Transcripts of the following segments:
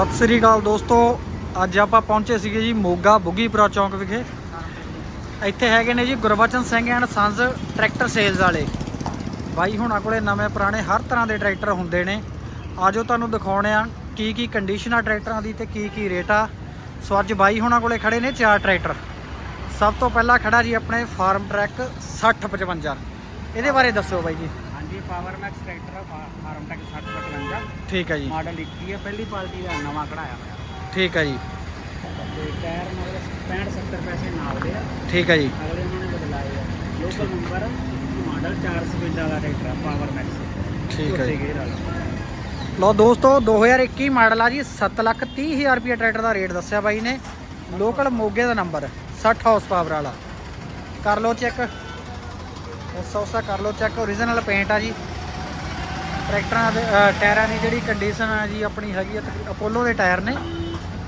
ਸਤਿ ਸ੍ਰੀ ਅਕਾਲ ਦੋਸਤੋ। ਅੱਜ ਆਪਾਂ ਪਹੁੰਚੇ ਸੀਗੇ ਜੀ ਮੋਗਾ ਬੁੱਗੀਪੁਰਾ ਚੌਂਕ ਵਿਖੇ। ਇੱਥੇ ਹੈਗੇ ਨੇ ਜੀ Gurbachan Singh and sons tractor sales ਵਾਲੇ। ਬਾਈ ਹੁਣਾਂ ਕੋਲੇ ਨਵੇਂ ਪੁਰਾਣੇ ਹਰ ਤਰ੍ਹਾਂ ਦੇ ਟਰੈਕਟਰ ਹੁੰਦੇ ਨੇ। ਆਜੋ ਤੁਹਾਨੂੰ ਦਿਖਾਉਣੇ ਆ ਕੀ ਕੀ ਕੰਡੀਸ਼ਨ ਆ ਟਰੈਕਟਰਾਂ ਦੀ ਤੇ ਕੀ ਕੀ ਰੇਟ ਆ। ਸੋ ਅੱਜ ਬਾਈ ਹੁਣਾਂ ਕੋਲੇ ਖੜੇ ਨੇ ਚਾਰ ਟਰੈਕਟਰ। ਸਭ ਤੋਂ ਪਹਿਲਾਂ ਖੜਾ ਜੀ ਆਪਣੇ ਫਾਰਮ ਟਰੈਕ 6055 ਇਹਦੇ ਬਾਰੇ ਦੱਸੋ ਬਾਈ ਜੀ। ਹਾਂਜੀ Power Max tractor Farmtrac 6055 ਠੀਕ ਹੈ ਜੀ। ਮਾਡਲ 21 ਹੈ ਪਹਿਲੀ ਪਾਰਟੀ ਦਾ ਨਵਾਂ ਕਢਾਇਆ ਹੋਇਆ। ਠੀਕ ਹੈ ਜੀ। ਤੇ ਟਾਇਰ ਮਤਲਬ 65 70 ਪੈਸੇ ਨਾਲ ਦੇ ਆ। ਠੀਕ ਹੈ ਜੀ। ਅਗਲੇ ਉਹਨਾਂ ਨੇ ਬਦਲਾਏ ਆ। ਲੋਕਲ ਨੰਬਰ ਮਾਡਲ 455 ਦਾ ਟਰੈਕਟਰ ਆ ਪਾਵਰ ਮੈਕਸ ਠੀਕ ਹੈ ਜੀ। ਗੇਅਰ ਵਾਲਾ। ਲੋ ਦੋਸਤੋ 2021 ਮਾਡਲ ਆ ਜੀ 7 ਲੱਖ 30 ਹਜ਼ਾਰ ਰੁਪਏ ਟਰੈਕਟਰ ਦਾ ਰੇਟ ਦੱਸਿਆ ਬਾਈ ਨੇ। ਲੋਕਲ ਮੋਗੇ ਦਾ ਨੰਬਰ 60 ਹਾਰਸ ਪਾਵਰ ਵਾਲਾ। ਕਰ ਲਓ ਚੈੱਕ ਉਸ ਉਸਾ ਕਰ ਲਓ ਚੈੱਕ ਓਰੀਜਨਲ ਪੇਂਟ ਆ ਜੀ। ਟਰੈਕਟਰਾਂ ਦੇ ਟਾਇਰਾਂ ਦੀ ਜਿਹੜੀ ਕੰਡੀਸ਼ਨ ਆ ਜੀ ਆਪਣੀ ਹੈਗੀ ਆ ਅਪੋਲੋ ਦੇ ਟਾਇਰ ਨੇ।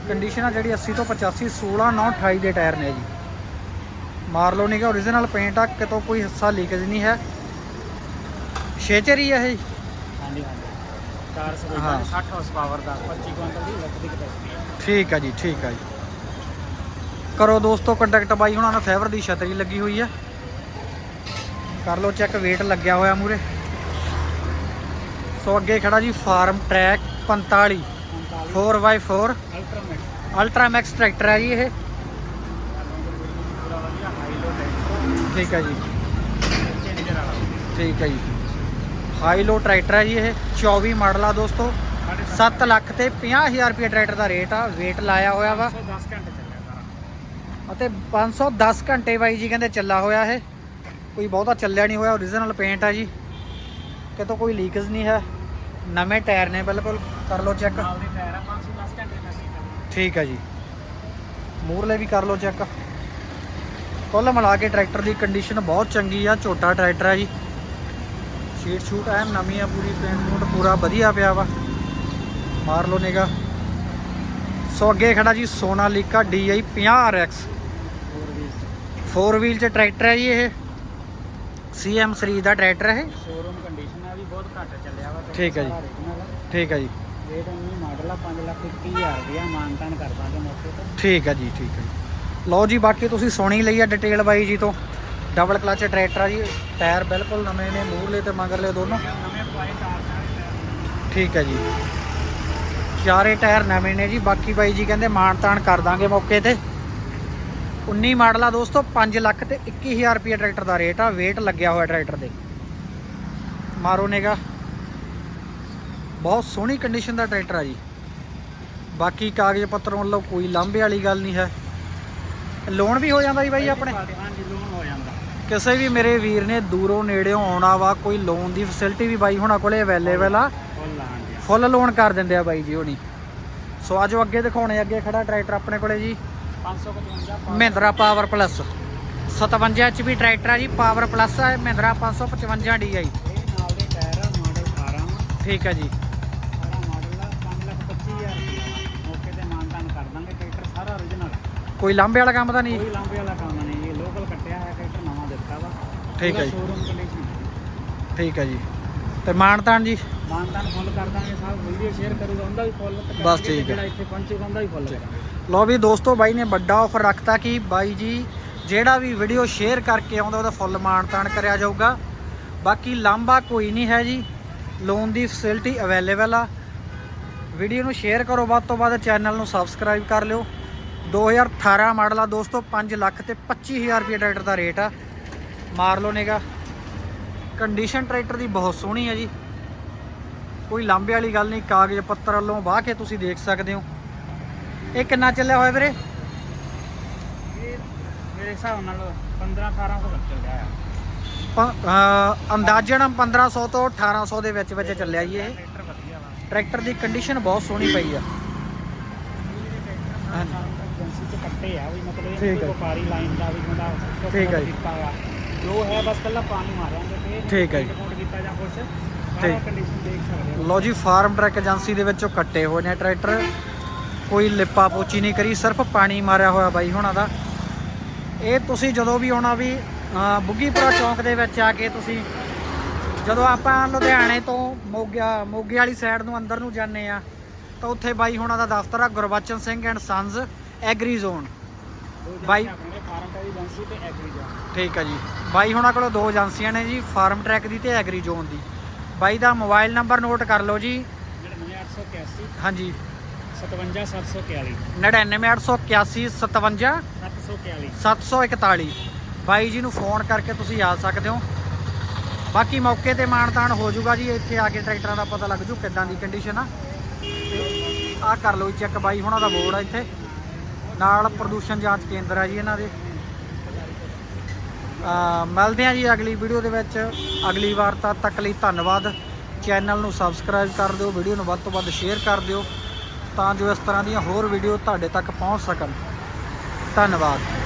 ਕੰਡੀਸ਼ਨ ਆ ਜਿਹੜੀ 80 ਤੋਂ 85 16 9 28 ਦੇ ਟਾਇਰ ਨੇ ਜੀ। ਮਾਰ ਲਓ ਨੀਗਾ ਓਰੀਜਨਲ ਪੇਂਟ ਆ ਕਿਤੋਂ ਕੋਈ ਹਿੱਸਾ ਲੀਕੇਜ ਨਹੀਂ ਹੈ। ਛੇਚਰ ਹੀ ਆ ਇਹ ਹਾਂਜੀ ਹਾਂਜੀ। 455 ਹਾਂ। 60 ਹਾਰਸ ਪਾਵਰ ਦਾ 25 ਕੁਇੰਟਲ ਦੀ ਲੱਖ ਦੀ ਕਪੈਸਿਟੀ ਹੈ ਠੀਕ ਆ ਜੀ ਠੀਕ ਆ ਜੀ। ਕਰੋ ਦੋਸਤੋ ਕੰਟੈਕਟ ਬਾਈ ਹੁਣਾਂ ਨਾਲ ਫਾਈਬਰ ਦੀ ਛਤਰੀ ਲੱਗੀ ਹੋਈ ਆ। ਕਰ ਲਓ ਚੈੱਕ weight ਲੱਗਿਆ ਹੋਇਆ ਮੂਰੇ। ਸੋ ਅੱਗੇ ਖੜਾ ਜੀ Farmtrac 45 4x4 Ultramax Ultra Max tractor ਹੈ ਜੀ ਇਹ। ਠੀਕ ਹੈ ਜੀ। ਠੀਕ ਹੈ ਜੀ। ਹਾਈ ਲੋ ਟਰੈਕਟਰ ਹੈ ਜੀ ਇਹ। 24 ਮਾਡਲ ਆ ਦੋਸਤੋ। 7 ਲੱਖ ਤੇ 50000 ਰੁਪਏ ਟਰੈਕਟਰ ਦਾ ਰੇਟ ਆ। weight ਲਾਇਆ ਹੋਇਆ ਵਾ। 10 ਘੰਟੇ ਚੱਲਿਆ ਸਾਰਾ। ਅਤੇ 510 ਘੰਟੇ ਬਾਈ ਜੀ ਕਹਿੰਦੇ ਚੱਲਾ ਹੋਇਆ ਇਹ। ਕੋਈ ਬਹੁਤਾ ਚੱਲਿਆ ਨਹੀਂ ਹੋਇਆ ਓਰੀਜਨਲ ਪੇਂਟ ਹੈ ਜੀ। ਕਿਤੋਂ ਕੋਈ ਲੀਕੇਜ ਨਹੀਂ ਹੈ। ਨਵੇਂ ਟਾਇਰ ਨੇ ਬਿਲਕੁਲ ਕਰ ਲਓ ਚੈੱਕ ਨਾਲ ਦੇ ਟਾਇਰ ਆ 510 ਘੰਟੇ ਦਾ ਸੀ ਠੀਕ ਹੈ ਜੀ। ਮੂਰਲੇ ਵੀ ਕਰ ਲਓ ਚੈੱਕ ਕੁੱਲ ਮਿਲਾ ਕੇ ਟਰੈਕਟਰ ਦੀ ਕੰਡੀਸ਼ਨ ਬਹੁਤ ਚੰਗੀ ਆ ਝੋਟਾ ਟਰੈਕਟਰ ਹੈ ਜੀ। ਸ਼ੀਟ ਸ਼ੂਟ ਐਨ ਨਵੀਂ ਆ ਪੂਰੀ ਪੇਂਟ ਪੂੰਟ ਪੂਰਾ ਵਧੀਆ ਪਿਆ ਵਾ। ਮਾਰ ਲਓ ਨਿਗਾ ਸੋ ਅੱਗੇ ਖੜਾ ਜੀ ਸੋਨਾਲੀਕਾ DI 50RX ਹੋਰ ਵੀ 4 ਵੀਲ ਚ। ਟਰੈਕਟਰ ਹੈ ਜੀ ਇਹ। CM ਸੀਰੀਜ਼ ਦਾ ਟਰੈਕਟਰ ਹੈ। ਸ਼ੋਰੂਮ ਕੰਡੀਸ਼ਨ ਆ ਵੀ ਬਹੁਤ ਘੱਟ ਚੱਲਿਆ ਵਾ ਠੀਕ ਹੈ ਜੀ। ਠੀਕ ਹੈ ਜੀ। ਰੇਟ ਉਹਨੂੰ ਮਾਡਲ ਆ 5 ਲੱਖ 21000 ਰੁਪਇਆ ਮਾਨਤਾਨ ਕਰ ਦਾਂਗੇ ਮੌਕੇ ਤੇ। ਠੀਕ ਹੈ ਜੀ ਠੀਕ ਹੈ ਜੀ। ਲਓ ਜੀ ਬਾਕੀ ਤੁਸੀਂ ਸੁਣੀ ਲਈ ਆ ਡਿਟੇਲ ਬਾਈ ਜੀ ਤੋਂ। ਡਬਲ ਕਲਚ ਟਰੈਕਟਰ ਆ ਜੀ ਟਾਇਰ ਬਿਲਕੁਲ ਨਵੇਂ ਨੇ ਮੂਹਰਲੇ ਤੇ ਮਗਰਲੇ ਦੋਨੋਂ। ਨਵੇਂ ਟਾਰ ਨਾਲ ਠੀਕ ਹੈ ਜੀ। ਚਾਰੇ ਟਾਇਰ ਨਵੇਂ ਨੇ ਜੀ ਬਾਕੀ ਬਾਈ ਜੀ ਕਹਿੰਦੇ ਮਾਣ ਤਾਣ ਕਰ ਦਾਂਗੇ ਮੌਕੇ ਤੇ। 19 ਮਾਡਲ ਆ ਦੋਸਤੋ 5 ਲੱਖ ਤੇ 21000 ਰੁਪਏ ਟਰੈਕਟਰ ਦਾ ਰੇਟ ਆ। weight ਲੱਗਿਆ ਹੋਇਆ ਟਰੈਕਟਰ ਦੇ ਮਾਰੋ ਨੇਗਾ ਬਹੁਤ ਸੋਹਣੀ ਕੰਡੀਸ਼ਨ ਦਾ ਟਰੈਕਟਰ ਆ ਜੀ। ਬਾਕੀ ਕਾਗਜ਼ ਪੱਤਰ ਵੱਲੋਂ ਕੋਈ ਲਾਂਭੇ ਵਾਲੀ ਗੱਲ ਨਹੀਂ ਹੈ। ਲੋਨ ਵੀ ਹੋ ਜਾਂਦਾ ਜੀ ਬਾਈ ਆਪਣੇ? ਹਾਂਜੀ ਲੋਨ ਹੋ ਜਾਂਦਾ। ਕਿਸੇ ਵੀ ਮੇਰੇ ਵੀਰ ਨੇ ਦੂਰੋਂ ਨੇੜਿਓਂ ਆਉਣਾ ਵਾ ਕੋਈ ਲੋਨ ਦੀ ਫੈਸਿਲਿਟੀ ਵੀ ਬਾਈ ਹੁਣਾਂ ਕੋਲੇ ਅਵੇਲੇਬਲ ਆ। ਫੁੱਲ ਲੋਨ ਕਰ ਦਿੰਦੇ ਆ ਬਾਈ ਜੀ ਹੋਣੀ। ਸੋ ਆਜੋ ਅੱਗੇ ਦਿਖਾਉਣੇ ਅੱਗੇ ਖੜਾ ਟਰੈਕਟਰ ਆਪਣੇ ਕੋਲੇ ਜੀ। 555 Mahindra power plus 57 HP tractor ਆ ਜੀ ਪਾਵਰ ਪਲੱਸ ਆ ਮਹਿੰਦਰਾ 555 DI ਇਹ ਨਾਲ ਦੇ ਟਾਇਰ ਆ ਮਾਡਲ 18 ਵਾ ਠੀਕ ਹੈ ਜੀ। ਸਾਰਾ ਮਾਡਲ ਆ 5 ਲੱਖ 25000 ਰੁਪਇਆ ਮੌਕੇ ਤੇ ਮਾਨਤਾਨ ਕਰ ਦਾਂਗੇ ਟਰੈਕਟਰ ਸਾਰਾ origignal ਕੋਈ ਲਾਂਬੇ ਵਾਲਾ ਕੰਮ ਤਾਂ ਨਹੀਂ? ਕੋਈ ਲਾਂਬੇ ਵਾਲਾ ਕੰਮ ਨਹੀਂ ਇਹ ਲੋਕਲ ਕੱਟਿਆ ਹੈ ਟਰੈਕਟਰ ਨਵਾਂ ਦਿੱਤਾ ਵਾ। ਠੀਕ ਹੈ ਜੀ। ਸ਼ੋਰੂਮ ਕੰਡੀਸ਼ਨ ਠੀਕ ਹੈ ਜੀ। ਤੇ ਮਾਨਤਾਨ ਜੀ? ਮਾਨਤਾਨ ਫੁੱਲ ਕਰ ਦਾਂਗੇ ਸਾਹਿਬ ਵੀਡੀਓ ਸ਼ੇਅਰ ਕਰੂਗਾ ਉਹਦਾ ਵੀ ਫੁੱਲ ਬਸ ਠੀਕ ਹੈ। ਜਿਹੜਾ ਇੱਥੇ ਪਹੁੰਚੇਗਾ ਉਹਦਾ ਵੀ ਫੁੱਲ ਕਰਾਂਗੇ। ਲੋ ਵੀ ਦੋਸਤੋ ਬਾਈ ਨੇ ਵੱਡਾ ਆਫਰ ਰੱਖਤਾ ਕਿ ਬਾਈ ਜੀ ਜਿਹੜਾ ਵੀ ਵੀਡੀਓ ਸ਼ੇਅਰ ਕਰਕੇ ਆਉਂਦਾ ਉਹਦਾ ਫੁੱਲ ਮਾਣ ਤਾਣ ਕਰਿਆ ਜਾਊਗਾ। ਬਾਕੀ ਲਾਂਬਾ ਕੋਈ ਨਹੀਂ ਹੈ ਜੀ। ਲੋਨ ਦੀ ਫੈਸਿਲਿਟੀ ਅਵੇਲੇਬਲ ਆ। ਵੀਡੀਓ ਨੂੰ ਸ਼ੇਅਰ ਕਰੋ, ਵੱਧ ਤੋਂ ਵੱਧ ਚੈਨਲ ਨੂੰ ਸਬਸਕ੍ਰਾਈਬ ਕਰ ਲਿਓ। 2018 ਮਾਡਲ ਆ ਦੋਸਤੋ 5 ਲੱਖ ਤੇ 25000 ਰੁਪਏ ਟਰੈਕਟਰ ਦਾ ਰੇਟ ਆ। ਮਾਰ ਲਓ ਨੇਗਾ ਕੰਡੀਸ਼ਨ ਟਰੈਕਟਰ ਦੀ ਬਹੁਤ ਸੋਹਣੀ ਹੈ ਜੀ। ਕੋਈ ਲਾਂਬੇ ਵਾਲੀ ਗੱਲ ਨਹੀਂ, ਕਾਗਜ਼ ਪੱਤਰ ਵੱਲੋਂ ਵਾਹ ਕੇ ਤੁਸੀਂ ਦੇਖ ਸਕਦੇ ਹੋ। ਇਹ ਕਿੰਨਾ ਚੱਲਿਆ ਹੋਇਆ ਵੀਰੇ ਇਹ ਮੇਰੇ ਹਿਸਾਬ ਨਾਲ 15 1800 ਤੱਕ ਚੱਲ ਰਿਹਾ ਆ ਅੰਦਾਜ਼ਨ 1500 ਤੋਂ 1800 ਦੇ ਵਿੱਚ ਵਿੱਚ ਚੱਲਿਆ ਜੀ ਇਹ ਟਰੈਕਟਰ ਦੀ ਕੰਡੀਸ਼ਨ ਬਹੁਤ ਸੋਹਣੀ ਪਈ ਆ ਹਾਂਜੀ। ਏਜੰਸੀ ਚ ਕੱਟੇ ਆ ਵੀ ਮਤਲਬ ਇਹ ਠੀਕ ਹੈ। ਵਪਾਰੀ ਲਾਈਨ ਦਾ ਵੀ ਬੰਦਾ ਠੀਕ ਹੈ ਜੀ। ਕੀਤਾ ਵਾ ਜੋ ਹੈ ਬਸ ਕੱਲਾ ਪਾਣੀ ਮਾਰਿਆਂਗੇ ਤੇ ਇਹ ਠੀਕ ਹੈ ਜੀ। ਰਿਪੋਰਟ ਕੀਤਾ ਜਾਂ ਕੁਛ ਸਾਰਾ ਠੀਕ। ਕੰਡੀਸ਼ਨ ਦੇਖ ਸਕਦੇ ਹੋ ਲੋ ਜੀ ਫਾਰਮ ਟਰੈਕ ਏਜੰਸੀ ਦੇ ਵਿੱਚੋਂ ਕੱਟੇ ਹੋਏ ਨੇ ਟਰੈਕਟਰ ਕੋਈ ਲਿਪਾ ਪੋਚੀ ਨਹੀਂ ਕਰੀ ਸਿਰਫ ਪਾਣੀ ਮਾਰਿਆ ਹੋਇਆ ਬਾਈ ਹੋਣਾ ਦਾ। ਇਹ ਤੁਸੀਂ ਜਦੋਂ ਵੀ ਆਉਣਾ ਵੀ ਬੁੱਗੀਪੁਰਾ ਚੌਂਕ ਦੇ ਵਿੱਚ ਆ ਕੇ ਤੁਸੀਂ ਜਦੋਂ ਆਪਾਂ ਲੁਧਿਆਣੇ ਤੋਂ ਮੋਗਾ ਮੋਗੇ ਵਾਲੀ ਸਾਈਡ ਨੂੰ ਅੰਦਰ ਨੂੰ ਜਾਂਦੇ ਆ ਤਾਂ ਉੱਥੇ ਬਾਈ ਹੁਣਾਂ ਦਾ ਦਫ਼ਤਰ ਆ Gurbachan Singh and sons agri zone ਬਾਈ- ਠੀਕ ਹੈ ਜੀ। ਬਾਈ ਹੁਣਾਂ ਕੋਲ ਦੋ ਏਜੰਸੀਆਂ ਨੇ ਜੀ ਫਾਰਮ ਟਰੈਕ ਦੀ ਤੇ ਐਗਰੀ ਜ਼ੋਨ ਦੀ। ਬਾਈ ਦਾ ਮੋਬਾਈਲ ਨੰਬਰ ਨੋਟ ਕਰ ਲਓ ਜੀ। 99881 ਹਾਂਜੀ। 57741 99881 57 741 741 ਬਾਈ ਜੀ ਨੂੰ ਫੋਨ ਕਰਕੇ ਤੁਸੀਂ ਆ ਸਕਦੇ ਹੋ। ਬਾਕੀ ਮੌਕੇ ਤੇ ਮਾਨਤਾਨ ਹੋ ਜਾਊਗਾ ਜੀ। ਇੱਥੇ ਆ ਕੇ ਟਰੈਕਟਰਾਂ ਦਾ ਪਤਾ ਲੱਗ ਜੂ ਕਿੱਦਾਂ ਦੀ ਕੰਡੀਸ਼ਨ ਆ। ਆ ਕਰ ਲਓ ਚੈੱਕ ਬਾਈ ਹੁਣਾਂ ਦਾ ਬੋਰਡ ਆ ਇੱਥੇ। ਨਾਲ ਪ੍ਰਦੂਸ਼ਣ ਜਾਂਚ ਕੇਂਦਰ ਆ ਜੀ ਇਹਨਾਂ ਦੇ। ਆ ਮਿਲਦੇ ਆ ਜੀ ਅਗਲੀ ਵੀਡੀਓ ਦੇ ਵਿੱਚ। ਅਗਲੀ ਵਾਰ ਤੱਕ ਲਈ ਧੰਨਵਾਦ। ਚੈਨਲ ਨੂੰ ਸਬਸਕ੍ਰਾਈਬ ਕਰ ਦਿਓ ਵੀਡੀਓ ਨੂੰ ਵੱਧ ਤੋਂ ਵੱਧ ਸ਼ੇਅਰ ਕਰ ਦਿਓ। ਤਾਂ ਜੋ ਇਸ ਤਰ੍ਹਾਂ ਦੀਆਂ ਹੋਰ ਵੀਡੀਓ ਤੁਹਾਡੇ ਤੱਕ ਪਹੁੰਚ ਸਕਣ। ਧੰਨਵਾਦ।